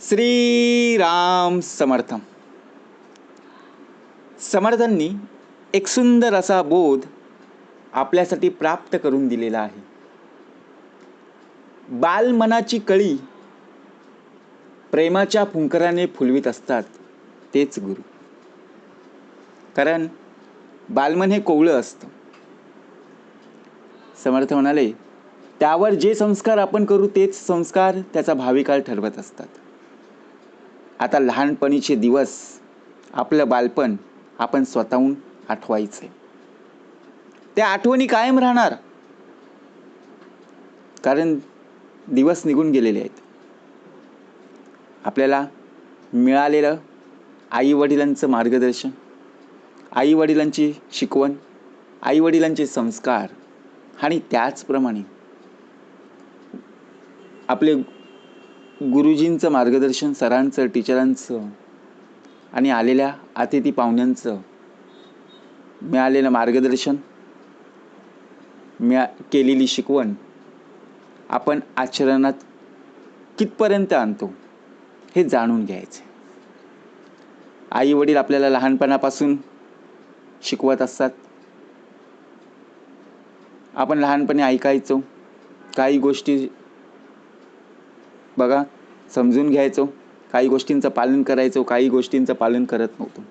श्रीराम समर्थम. समर्थांनी एक सुंदर असा बोध आपल्यासाठी प्राप्त करून दिलेला आहे. बालमनाची कळी प्रेमाच्या फुंकराने फुलवीत असतात तेच गुरु. कारण बालमन हे कोवळं असतं. समर्थ म्हणाले त्यावर जे संस्कार आपण करू तेच संस्कार त्याचा भावी काळ ठरवत असतात. आता लहानपणीचे दिवस आपलं बालपण आपण स्वतःहून आठवायचे. त्या आठवणी कायम राहणार. कारण दिवस निघून गेलेले आहेत. आपल्याला मिळालेलं आई वडिलांचं मार्गदर्शन आई वडिलांची शिकवण आई वडिलांचे संस्कार आणि त्याचप्रमाणे आपले गुरुजींचं मार्गदर्शन सरांचं टीचरांचं आणि आलेल्या अतिथी पाहुण्यांचं मिळालेलं मार्गदर्शन मिळा केलेली शिकवण आपण आचरणात कितपर्यंत आणतो हे जाणून घ्यायचे आई वडील आपल्याला लहानपणापासून शिकवत असतात. आपण लहानपणी ऐकायचो काही गोष्टी बघा समजून घ्यायचो. काही गोष्टींचं पालन करायचो काही गोष्टींचं पालन करत नव्हतो.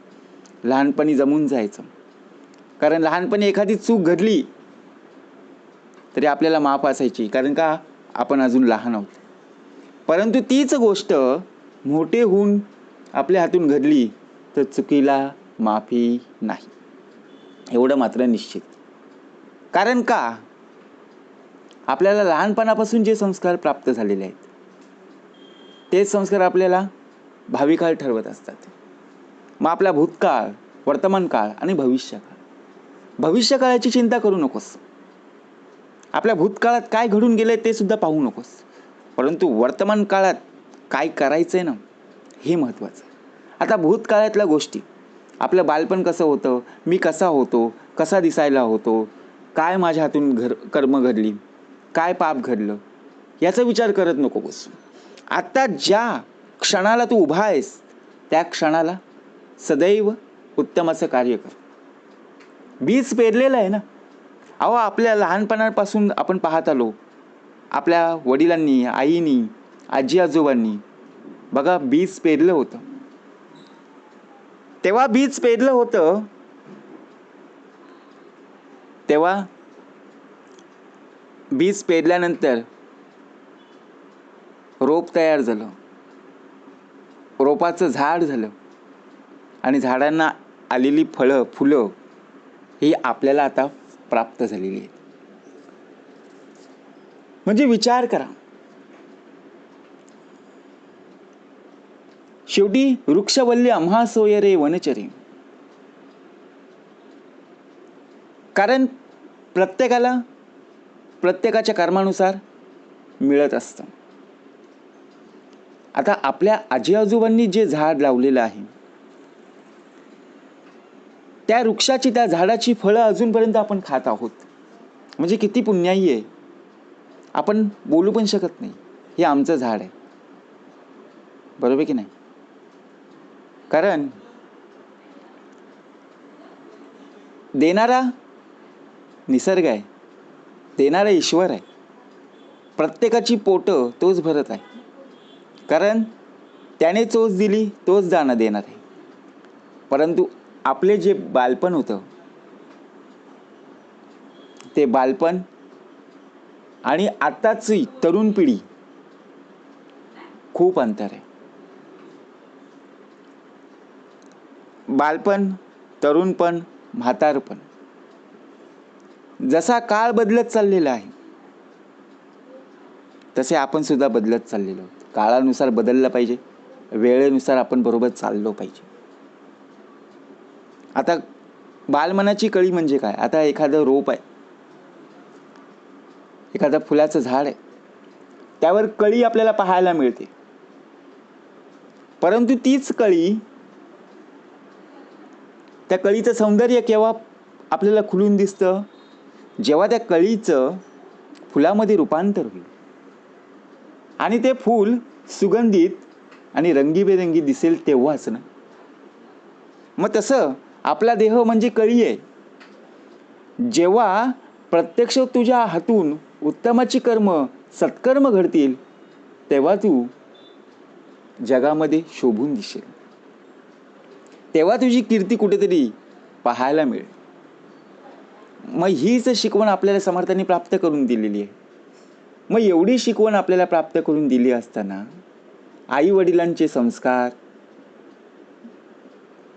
लहानपणी जमून जायचं. कारण लहानपणी एखादी चूक घडली तरी आपल्याला माफ असायची. कारण का? आपण अजून लहान आहोत. परंतु तीच गोष्ट मोठे होऊन आपल्या हातून घडली तर चुकीला माफी नाही. एवढं मात्र निश्चित. कारण का? आपल्याला लहानपणापासून जे संस्कार प्राप्त झालेले आहेत तेच संस्कार आपल्याला भावी काळ ठरवत असतात. मग आपला भूतकाळ वर्तमान काळ आणि भविष्यकाळ. भविष्यकाळाची चिंता करू नकोस. आपल्या भूतकाळात काय घडून गेले ते सुद्धा पाहू नकोस. परंतु वर्तमान काळात काय करायचं आहे ना हे महत्त्वाचं. आता भूतकाळातल्या गोष्टी. आपलं बालपण कसं होतं? मी कसा होतो? कसा दिसायला होतो? काय माझ्या हातून घर कर्म घडली? काय पाप घडलं? याचा विचार करत नको बसू. आत्ता ज्या क्षणाला तू उभा आहेस त्या क्षणाला सदैव उत्तमाचं कार्य कर. बीज पेरलेलं आहे ना? अहो आपल्या लहानपणापासून आपण पाहत आलो. आपल्या वडिलांनी आईनी आजी आजोबांनी बघा बीज पेरलं होतं. तेव्हा बीज पेरलं होतं तेव्हा बीज पेरल्यानंतर रोप तयार झालं. रोपाचं झाड झालं. आणि झाडांना आलेली फळं फुलं ही आपल्याला आता प्राप्त झालेली आहेत. म्हणजे विचार करा. शेवटी वृक्षवल्य आम्हा रे वनचरे. कारण प्रत्येकाला प्रत्येकाच्या कर्मानुसार मिळत असतं. आता आपल्या आजी आजोबांनी जे झाड लावलेलं आहे त्या वृक्षाची त्या झाडाची फळं अजूनपर्यंत आपण खात आहोत. म्हणजे किती पुण्याई आहे. आपण बोलू पण शकत नाही. हे आमचं झाड आहे. बरोबर की नाही? कारण देणारा निसर्ग आहे. देणारा ईश्वर आहे. प्रत्येकाची पोटं तोच भरत आहे. कारण त्याने चोच दिली तोच जाणं देणार आहे. परंतु आपले जे बालपण होतं ते बालपण आणि आत्ताची तरुण पिढी खूप अंतर आहे. बालपण तरुणपण म्हातारपण. जसा काळ बदलत चाललेला आहे तसे आपण सुद्धा बदलत चाललेलो आहोत. काळानुसार बदललं पाहिजे. वेळेनुसार आपण बरोबर चाललो पाहिजे. आता बालमनाची कळी म्हणजे काय? आता एखादं रोप आहे. एखादं फुलाचं झाड आहे. त्यावर कळी आपल्याला पाहायला मिळते. परंतु तीच कळी त्या कळीचं सौंदर्य केव्हा आपल्याला खुलून दिसतं? जेव्हा त्या कळीचं फुलामध्ये रूपांतर होईल. आणि ते फूल सुगंधित आणि रंगीबेरंगी दिसेल तेव्हाच ना. मग तसं आपला देह म्हणजे कळी आहे जेव्हा प्रत्यक्ष तुझ्या हातून उत्तमाची कर्म सत्कर्म घडतील तेव्हा तू जगामध्ये शोभून दिसेल. तेव्हा तुझी कीर्ती कुठेतरी पाहायला मिळेल. मग हीच शिकवण आपल्याला समर्थांनी प्राप्त करून दिलेली आहे. मग एवढी शिकवण आपल्याला प्राप्त करून दिली असताना आई वडिलांचे संस्कार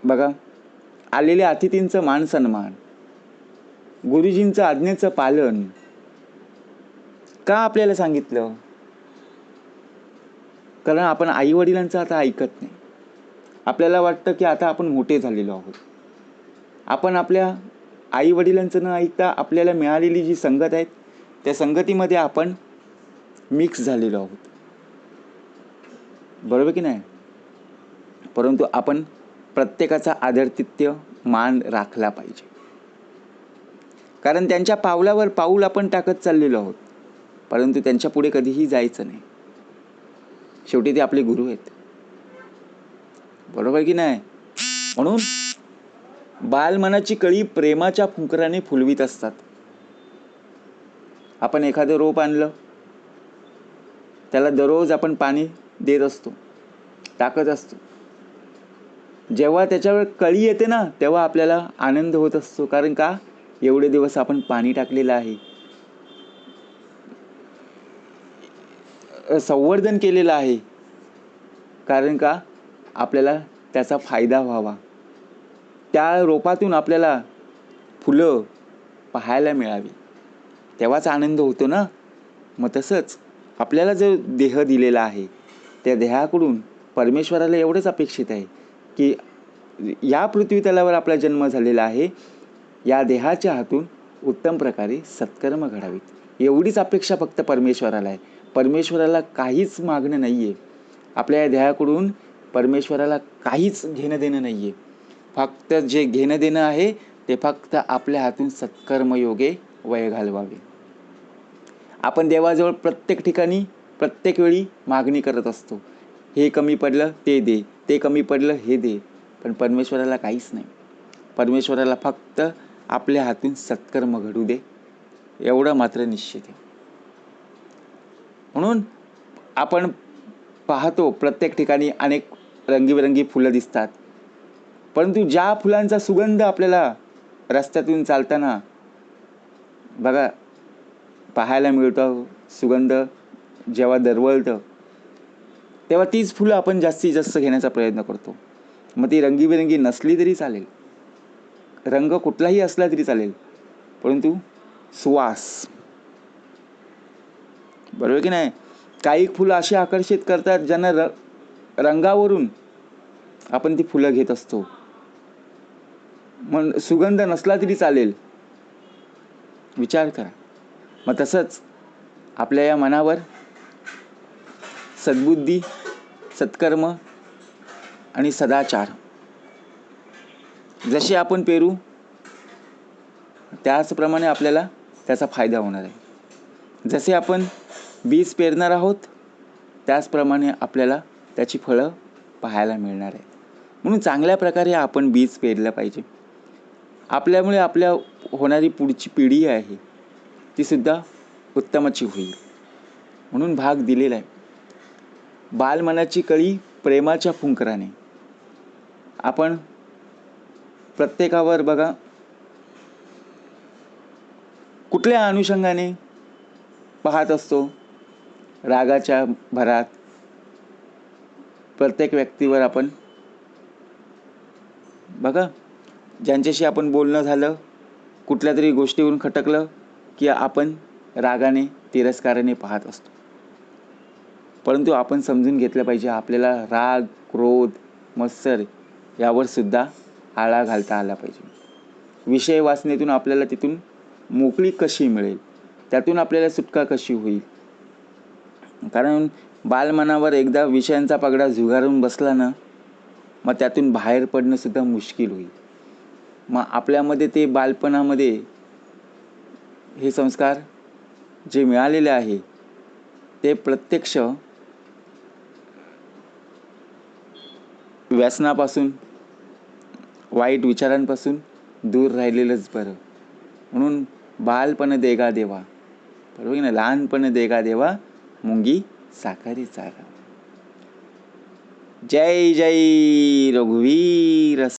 बघा आलेल्या अतिथींचं मान सन्मान गुरुजींचं आज्ञेचं पालन का आपल्याला सांगितलं? कारण आपण आई वडिलांचं आता ऐकत नाही. आपल्याला वाटतं की आता आपण मोठे झालेलो आहोत. आपण आपल्या आई वडिलांचं न ऐकता आपल्याला मिळालेली जी संगत आहे त्या संगतीमध्ये आपण मिक्स झालेलो आहोत. बरोबर की नाही? परंतु आपण प्रत्येकाचा आदरतित्य मान राखला पाहिजे. कारण त्यांच्या पावलावर पाऊल आपण टाकत चाललेलो आहोत. परंतु त्यांच्या पुढे कधीही जायचं नाही. शेवटी ते आपले गुरु आहेत. बरोबर की नाही? म्हणून बालमनाची कळी प्रेमाच्या फुंकराने फुलवीत असतात. आपण एखादं रोप आणलं त्याला दररोज आपण पाणी देत असतो टाकत असतो. जेव्हा त्याच्यावर कळी येते ना तेव्हा आपल्याला आनंद होत असतो. कारण का? एवढे दिवस आपण पाणी टाकलेलं आहे. संवर्धन केलेलं आहे. कारण का? आपल्याला त्याचा फायदा व्हावा. त्या रोपातून आपल्याला फुलं पाहायला मिळावी. तेव्हाच आनंद होतो ना? मग तसंच. आपल्याला जो देह दिलेला आहे त्या देहाकडून परमेश्वराला एवढंच अपेक्षित आहे की या पृथ्वीतलावर आपला जन्म झालेला आहे या देहाच्या हातून उत्तम प्रकारे सत्कर्म घडावीत. एवढीच अपेक्षा फक्त परमेश्वराला आहे. परमेश्वराला काहीच मागणं नाही आहे आपल्या या देहाकडून परमेश्वराला काहीच घेणं देणं नाही आहे फक्त जे घेणं देणं आहे ते फक्त आपल्या हातून सत्कर्मयोगे वय घालवावे. आपण देवाजवळ प्रत्येक ठिकाणी प्रत्येक वेळी मागणी करत असतो. हे कमी पडलं ते दे. ते कमी पडलं हे दे. पण परमेश्वराला काहीच नाही. परमेश्वराला फक्त आपल्या हातून सत्कर्म घडू दे. एवढं मात्र निश्चित आहे. म्हणून आपण पाहतो प्रत्येक ठिकाणी अनेक रंगीबेरंगी फुलं दिसतात. परंतु ज्या फुलांचा सुगंध आपल्याला रस्त्यातून चालताना बघा पाहायला मिळतो सुगंध जेव्हा दरवळतं तेव्हा तीच फुलं आपण जास्तीत जास्त घेण्याचा प्रयत्न करतो. मग ती रंगीबेरंगी नसली तरी चालेल. रंग कुठलाही असला तरी चालेल. परंतु सुवास. बरोबर की नाही? काही फुलं अशी आकर्षित करतात ज्यांना र रंगावरून आपण ती फुलं घेत असतो. मग सुगंध नसला तरी चालेल. विचार करा. मग तसंच आपल्या या मनावर सद्बुद्धी सत्कर्म आणि सदाचार जसे आपण पेरू त्याचप्रमाणे आपल्याला त्याचा फायदा होणार आहे. जसे आपण बीज पेरणार आहोत त्याचप्रमाणे आपल्याला त्याची फळं पाहायला मिळणार आहेत. म्हणून चांगल्या प्रकारे आपण बीज पेरलं पाहिजे. आपल्यामुळे आपल्या होणारी पुढची पिढी आहे. तीसुद्धा उत्तमाची होईल. म्हणून भाग दिलेला आहे. बालमनाची कळी प्रेमाच्या फुंकराने. आपण प्रत्येकावर बघा. कुठल्या अनुषंगाने पाहत असतो? रागाच्या भरात. प्रत्येक व्यक्तीवर आपण बघा. ज्यांच्याशी आपण बोलणं झालं कुठल्या तरी गोष्टीवरून खटकलं की आपण रागाने तिरस्काराने पाहत असतो. परंतु आपण समजून घेतलं पाहिजे आपल्याला राग क्रोध मत्सर यावर सुद्धा आळा घालता आला पाहिजे. विषय वाचनेतून आपल्याला तिथून मोकळी कशी मिळेल? त्यातून आपल्याला सुटका कशी होईल? कारण बालमनावर एकदा विषयांचा पगडा झुगारून बसला ना मग त्यातून बाहेर पडणंसुद्धा मुश्किल होईल. मग आपल्यामध्ये ते बालपणामध्ये हे संस्कार जे मिळालेले आहे ते प्रत्यक्ष व्यसनापासून वाईट विचारांपासून दूर राहिलेलंच बरं. म्हणून बालपण देगा देवा. बरोबर की लहानपण देगा देवा मुंगी साखरी चारा. जय जय रघुवीर